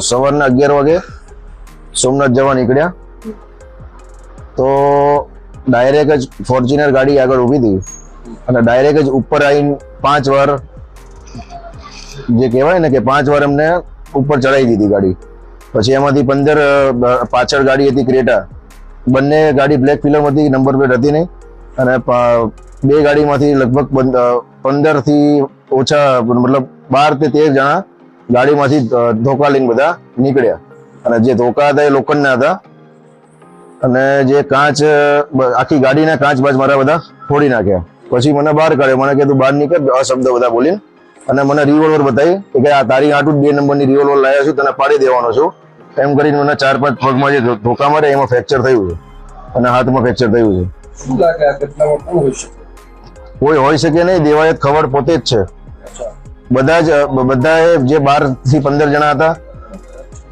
સવારના અગિયાર વાગે સોમનાથ જવા નીકળ્યા. તો ડાયરેક્ટ જ ફોર્ચ્યુનર ગાડી આગળ ઊભી હતી. અને ડાયરેક્ટ જ ઉપર આવીને પાંચ વાર જે કહેવાય ને કે પાંચ વાર અમને ઉપર ચડાવી દીધી ગાડી. પછી એમાંથી પંદર પાછળ ગાડી હતી ક્રેટા. બંને ગાડી બ્લેક ફિલ્મ હતી નંબર પ્લેટ હતી નહીં. અને બે ગાડીમાંથી લગભગ પંદ- પંદરથી ઓછા, મતલબ બાર તે તેર જણા ગાડીમાંથી ધોકા લઈને બધા નીકળ્યા. અને જે ધોકા હતા એ લોખંડના હતા. અને જે કાચ આખી ગાડીના કાચ બાજ મારા બધા ફોડી નાખ્યા. પછી મને બહાર કાઢ્યો. મને કીધું બહાર નીકળ આ શબ્દ બધા બોલીને. અને મને રિવોલ્વર બતાવી કે આ તારી આટું બે નંબરની રિવોલ્વર લાવ્યા છું તને પાડી દેવાનો છું. એમ કરીને મને ચાર પાંચ પગમાં જે ધોકા મારે એમાં ફ્રેક્ચર થયું છે. અને હાથમાં ફ્રેક્ચર થયું છે. શું લાગે આ ઘટનામાં કોણ હોઈ શકે? કોઈ હોઈ શકે નહીં દેવાયત ખબર પોતે જ છે. બધા જ, બધાએ જે બારથી પંદર જણા હતા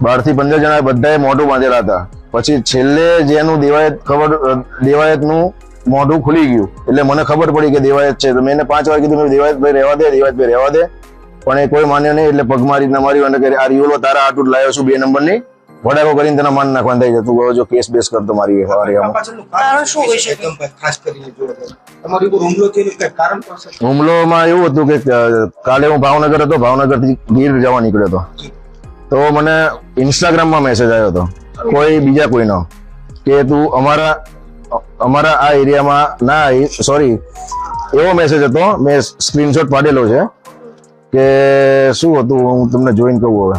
બારથી પંદર જણા બધાએ મોઢું બાંધેલા હતા. પછી છેલ્લે જેનું દેવાયત ખબર, દેવાયતનું મોઢું ખુલી ગયું. એટલે મને ખબર પડી કે દેવાયત છે. તો મેં પાંચ વાર કીધું દેવાયતભાઈ દેવાયત ભાઈ રહેવા દે દેવાયત ભાઈ રહેવા દે. પણ એ કોઈ માન્યો નહીં, એટલે પગ મારી ના મારી અને આ રિયોલો તારા આટલું લાવ્યો છું, બે નંબરની. વડાકો કરીને તેના માન નાખવાનું થઈ જતું હોય જો કેસ બેસ કરતો મારી સવારે આમાં. કારણ શું હોય છે? એકદમ ખાસ કરીને જો તમારી ઉપર હુમલો થયો એનું કારણ પણ હુમલોમાં એવું હતું કે કાલે હું ભાવનગર હતો ભાવનગરથી ગીર જવા નીકળ્યો હતો. તો મને ઇન્સ્ટાગ્રામમાં મેસેજ આવ્યો હતો. કોઈ બીજા કોઈનો કે તું અમારા અમારા આ એરિયામાં ના સોરી એવો મેસેજ હતો મેં સ્ક્રીનશોટ પાડેલો છે કે શું હતું હું તમને જોઈન કહું હવે.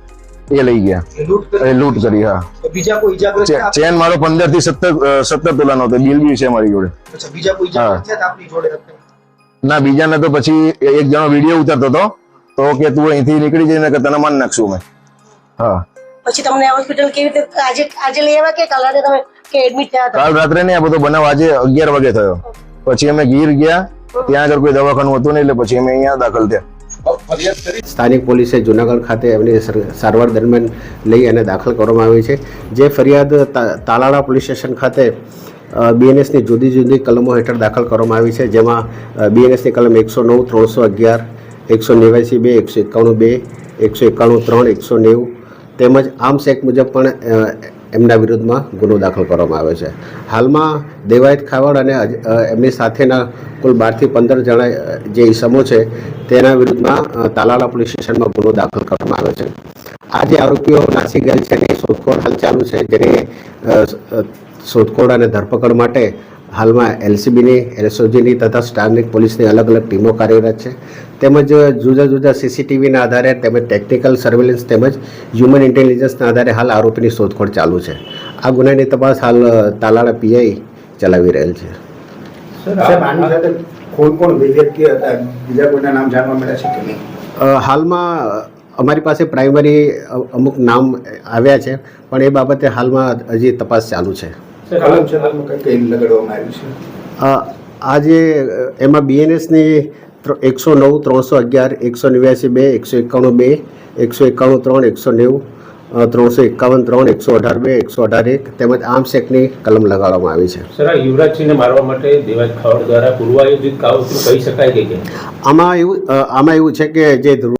એ લઈ ગયા લૂંટ કરી એ લૂંટ કરી હા તો બીજા કોઈ ઈજાગ્રસ્ત ચે- થયા? ચેન મારો પંદરથી સત્તર સત્તર તોલાનો હતો બિલ બી છે મારી જોડે અચ્છા બીજા કોઈ ઈજાગ્રસ્ત થયા હતા આપણી જોડે હતા? ના બીજાને તો પછી એક જણો વીડિયો ઉતારતો હતો તો કે તું અહીંથી નીકળી જઈને કે તને માન નાખશું મેં હા પછી તમને હોસ્પિટલ કેવી રીતે આજે આજે લઈ આવ્યા કે કાલ રાતે તમે કે એડમિટ થયા હતા? કાલ રાત્રે નહીં આ બધો બનાવ આજે અગિયાર વાગે થયો. પછી અમે ગીર ગયા ત્યાં આગળ કોઈ દવાખાનું હતું નહીં એટલે પછી અમે અહીંયા દાખલ થયા. સ્થાનિક પોલીસે જુનાગઢ ખાતે એમની સર- સારવાર દરમિયાન લઈ અને દાખલ કરવામાં આવી છે. જે ફરિયાદ તાલાળા પોલીસ સ્ટેશન ખાતે બીએનએસની જુદી જુદી કલમો હેઠળ દાખલ કરવામાં આવી છે, જેમાં બીએનએસની કલમ એકસો નવ, ત્રણસો અગિયાર, એકસો નેવ્યાસી બે, એકસો એકાણું બે, એકસો એકાણું ત્રણ, એકસો નેવું, તેમજ આર્મ્સ એક્ટ મુજબ પણ એમના વિરુદ્ધમાં ગુનો દાખલ કરવામાં આવ્યો છે. હાલમાં દેવાયત ખાવડ અને એમની સાથેના કુલ બારથી પંદર જણા જે ઈસમો છે, તેના વિરુદ્ધમાં તાલાલા પોલીસ સ્ટેશનમાં ગુનો દાખલ કરવામાં આવ્યો છે. આ જે આરોપીઓ નાસી ગયેલ છે એની શોધખોળ હાલ ચાલુ છે, જેની શોધખોળ અને ધરપકડ માટે હાલમાં એલસીબીની એલએસઓજીની તથા સ્થાનિક પોલીસની અલગ અલગ ટીમો કાર્યરત છે. તેમજ જુદા જુદા સીસીટીવીના આધારે તેમજ ટેકનિકલ સર્વેલન્સ તેમજ હ્યુમન ઇન્ટેલિજન્સના આધારે હાલ આરોપીની શોધખોળ ચાલુ છે. આ ગુનાની તપાસ હાલ તાલાળા પીઆઈ ચલાવી રહેલ છે. સાહેબ આની સાથે કોણ કોણ વ્યક્તિ હતા? બીજા કોઈના નામ જાણવા મળ્યા છે કે નહીં? હાલમાં અમારી પાસે પ્રાઇમરી અમુક નામ આવ્યા છે પણ એ બાબતે હાલમાં હજી તપાસ ચાલુ છે. કલમ છે કઈ કઈ લગાડવામાં આવ્યું છે? અ, આ જે એમાં બીએનએસની એકસો નવ ત્રણસો અગિયાર એકસો નેવ્યાસી બે એકસો એકાણું બે એકસો એકાણું ત્રણ એકસો નેવું ત્રણસો એકાવન ત્રણ એકસો અઢાર બે એકસો અઢાર એક તેમજ આર્મ્સ એક્ટની કલમ લગાડવામાં આવી છે. સર યુવરાજસિંહને મારવા માટે દેવાજ ખાવડ દ્વારા પૂર્વાયોજિત કાવતરું કહી શકાય કે આમાં એવું આમાં એવું છે કે જે ધ્રુવ